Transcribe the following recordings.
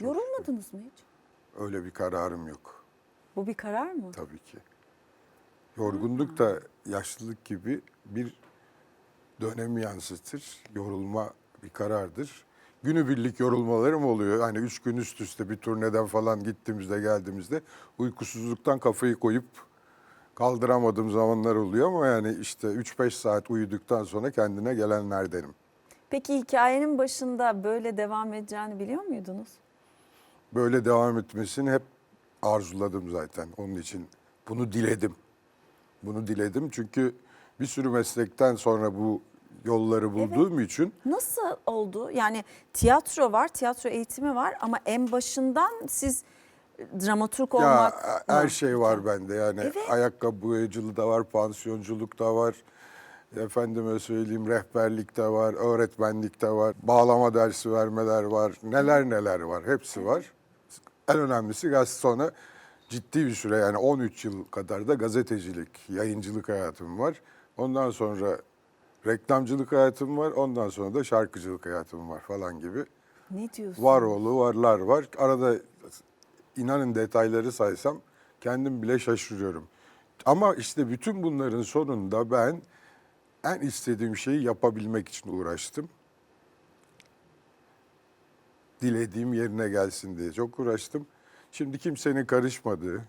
Yorulmadınız mı hiç? Öyle bir kararım yok Bu bir karar mı? tabii ki. Yorgunluk da yaşlılık gibi bir dönemi yansıtır. Yorulma bir karardır. Günübirlik yorulmalarım oluyor. Hani üç gün üst üste bir turneden falan gittiğimizde geldiğimizde uykusuzluktan kafayı koyup kaldıramadığım zamanlar oluyor ama yani işte 3-5 saat uyuduktan sonra kendine gelenlerdenim. Peki hikayenin başında böyle devam edeceğini biliyor muydunuz? Böyle devam etmesini hep arzuladım zaten. Onun için bunu diledim. Bunu diledim çünkü bir sürü meslekten sonra bu yolları bulduğum için Nasıl oldu? Yani tiyatro var, tiyatro eğitimi var ama en başından siz dramaturg ya olmak her mı? şey var bende. Yani Evet. ayakkabı boyacılığı da var, pansiyonculuk da var. Efendime söyleyeyim rehberlik de var, öğretmenlik de var, bağlama dersi vermeler var, neler neler var, hepsi var. En önemlisi gazete sonra ciddi bir süre yani 13 yıl kadar da gazetecilik, yayıncılık hayatım var. Ondan sonra reklamcılık hayatım var, ondan sonra da şarkıcılık hayatım var falan gibi. Ne diyorsun? Var oğlu varlar var. Arada inanın detayları saysam kendim bile şaşırıyorum. Ama işte bütün bunların sonunda ben en istediğim şeyi yapabilmek için uğraştım. Dilediğim yerine gelsin diye çok uğraştım. Şimdi kimsenin karışmadığı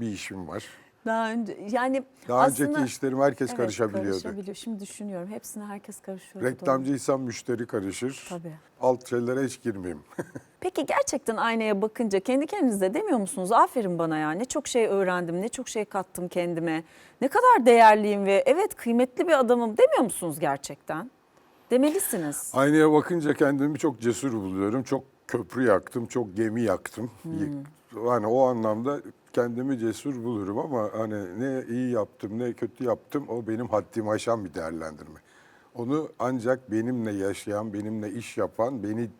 bir işim var. Daha önce yani Daha aslında önceki işlerim herkes Evet, karışabiliyordu. karışabiliyor. Şimdi düşünüyorum. Hepsine herkes karışıyor. Reklamcıysam müşteri karışır. Tabii. Alt şeylere hiç girmeyeyim. Peki gerçekten aynaya bakınca kendi kendinize demiyor musunuz? Aferin bana ya ne çok şey öğrendim, ne çok şey kattım kendime. Ne kadar değerliyim ve evet kıymetli bir adamım demiyor musunuz gerçekten? Demelisiniz. Aynaya bakınca kendimi çok cesur buluyorum. Çok köprü yaktım, çok gemi yaktım. Yani o anlamda kendimi cesur bulurum ama hani ne iyi yaptım ne kötü yaptım o benim haddimi aşan bir değerlendirme. Onu ancak benimle yaşayan, benimle iş yapan, beni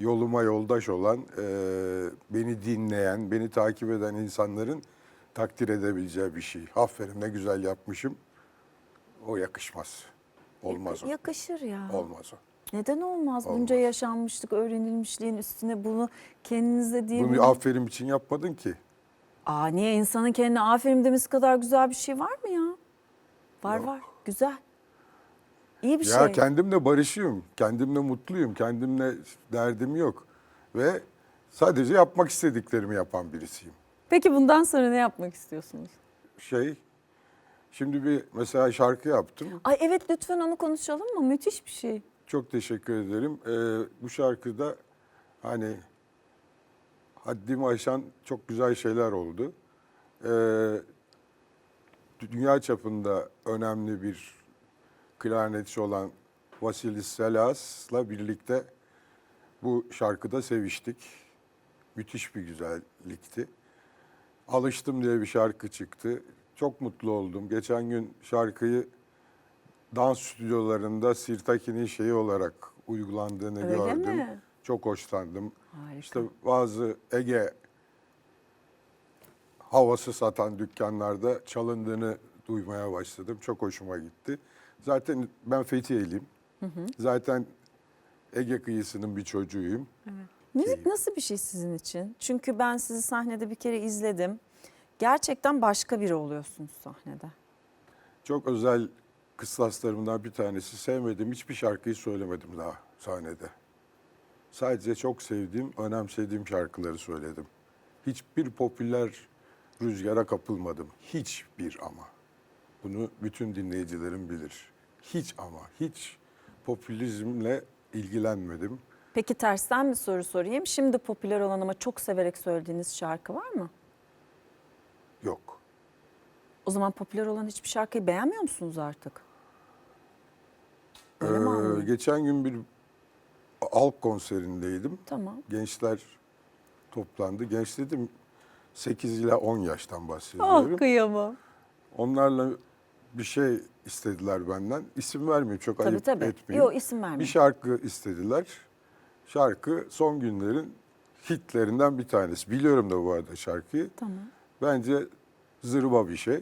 yoluma yoldaş olan, e, beni dinleyen, beni takip eden insanların takdir edebileceği bir şey. Aferin ne güzel yapmışım. O yakışmaz. Olmaz o. Yakışır ya. Olmaz o. Neden olmaz? Olmaz. Bunca yaşanmışlık, öğrenilmişliğin üstüne bunu kendinize değil. Bunu bunu- aferin için yapmadın ki. Aa niye insanın kendine aferin demesi kadar güzel bir şey var mı ya? Var Yok. var. Güzel. İyi bir Ya şey. kendimle barışıyorum, kendimle mutluyum, kendimle derdim yok. Ve sadece yapmak istediklerimi yapan birisiyim. Peki bundan sonra ne yapmak istiyorsunuz? Şey, şimdi bir mesela şarkı yaptım. Ay evet lütfen onu konuşalım mı? Müthiş bir şey. Çok teşekkür ederim. Ee, bu şarkıda hani haddimi aşan çok güzel şeyler oldu. Ee, dünya çapında önemli bir klarnetçi olan Vasilis Selas'la birlikte bu şarkıda seviştik. Müthiş bir güzellikti. Alıştım diye bir şarkı çıktı. Çok mutlu oldum. Geçen gün şarkıyı dans stüdyolarında Sirtaki'nin şeyi olarak uygulandığını Öyle gördüm. mi? Çok hoşlandım. Harika. İşte bazı Ege havası satan dükkanlarda çalındığını duymaya başladım. Çok hoşuma gitti. Zaten ben Fethiye'liyim. Zaten Ege kıyısının bir çocuğuyum. Müzik nasıl bir şey sizin için? Çünkü ben sizi sahnede bir kere izledim. Gerçekten başka biri oluyorsunuz sahnede. Çok özel kıstaslarımdan bir tanesi. Sevmediğim hiçbir şarkıyı söylemedim daha sahnede. Sadece çok sevdiğim, önemsediğim şarkıları söyledim. Hiçbir popüler rüzgara kapılmadım. Hiçbir ama. Bunu bütün dinleyicilerim bilir. Hiç ama, hiç popülizmle ilgilenmedim. Peki tersten bir soru sorayım. Şimdi popüler olan ama çok severek söylediğiniz şarkı var mı? Yok. O zaman popüler olan hiçbir şarkıyı beğenmiyor musunuz artık? Öyle mi Ee, geçen gün bir halk konserindeydim. Tamam. Gençler toplandı. Genç dedim 8 ila 10 yaştan bahsediyorum. Ah kıyamam. Onlarla bir şey istediler benden. İsim vermeyeyim çok Tabii ayıp tabii. etmeyeyim. Yok isim vermeyin. Bir şarkı istediler. Şarkı son günlerin hitlerinden bir tanesi. Biliyorum da bu arada şarkıyı. Tamam. Bence zırva bir şey.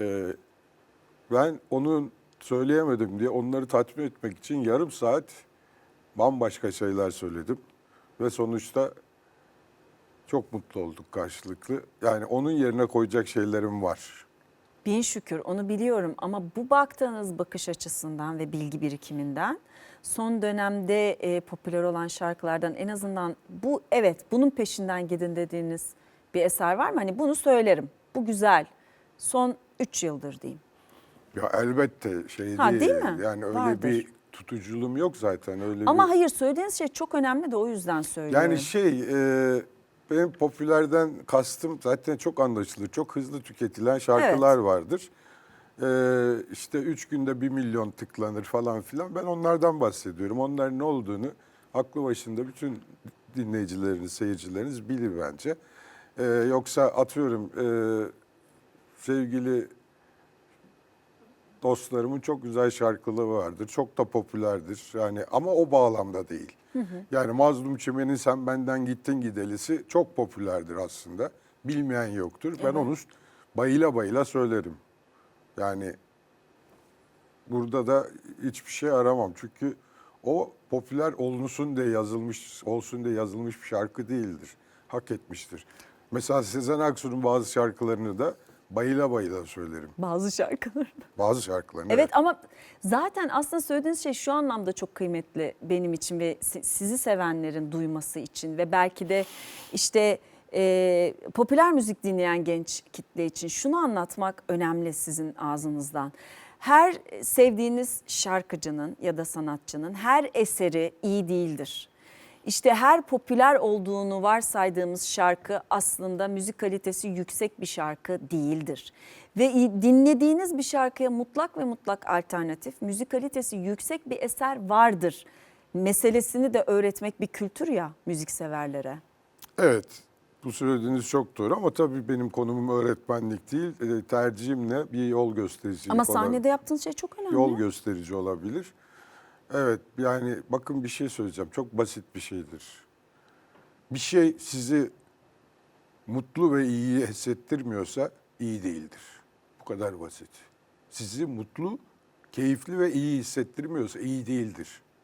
Ee, ben onun söyleyemedim diye onları tatmin etmek için yarım saat bambaşka şeyler söyledim. ve sonuçta çok mutlu olduk karşılıklı. Yani onun yerine koyacak şeylerim var. Bin şükür onu biliyorum ama bu baktığınız bakış açısından ve bilgi birikiminden son dönemde e, popüler olan şarkılardan en azından bu evet bunun peşinden gidin dediğiniz bir eser var mı? Hani bunu söylerim. Bu güzel. Son 3 yıldır diyeyim. Ya elbette şey Ha, değil. değil mi? Yani öyle Vardır. bir tutuculuğum yok zaten öyle Ama bir. hayır söylediğiniz şey çok önemli de o yüzden söylüyorum. Yani şey e, benim popülerden kastım zaten çok anlaşılır. Çok hızlı tüketilen şarkılar vardır. E, işte üç günde bir milyon tıklanır falan filan. Ben onlardan bahsediyorum. Onların ne olduğunu aklı başında bütün dinleyicileriniz, seyircileriniz bilir bence. E, yoksa atıyorum e, sevgili dostlarımın çok güzel şarkıları vardır. Çok da popülerdir. Yani ama o bağlamda değil. Yani Mazlum Çimen'in Sen Benden Gittin Gidelisi çok popülerdir aslında. Bilmeyen yoktur. Ben onu bayıla bayıla söylerim. Yani burada da hiçbir şey aramam. Çünkü o popüler olunsun diye yazılmış, olsun diye yazılmış bir şarkı değildir. Hak etmiştir. Mesela Sezen Aksu'nun bazı şarkılarını da bayıla bayıla söylerim. Bazı şarkılar. Bazı şarkılarını. Evet ama zaten aslında söylediğiniz şey şu anlamda çok kıymetli benim için ve si- sizi sevenlerin duyması için ve belki de işte e, popüler müzik dinleyen genç kitle için şunu anlatmak önemli sizin ağzınızdan. Her sevdiğiniz şarkıcının ya da sanatçının her eseri iyi değildir. İşte her popüler olduğunu varsaydığımız şarkı aslında müzik kalitesi yüksek bir şarkı değildir. Ve dinlediğiniz bir şarkıya mutlak ve mutlak alternatif, müzik kalitesi yüksek bir eser vardır. Meselesini de öğretmek bir kültür ya müzikseverlere. Evet. Bu söylediğiniz çok doğru ama tabii benim konumum öğretmenlik değil. E, tercihim ne? Bir yol göstericilik. Ama sahnede yaptığınız şey çok önemli. Yol gösterici olabilir. Evet yani bakın bir şey söyleyeceğim. Çok basit bir şeydir. Bir şey sizi mutlu ve iyi hissettirmiyorsa iyi değildir. Bu kadar basit. Sizi mutlu, keyifli ve iyi hissettirmiyorsa iyi değildir.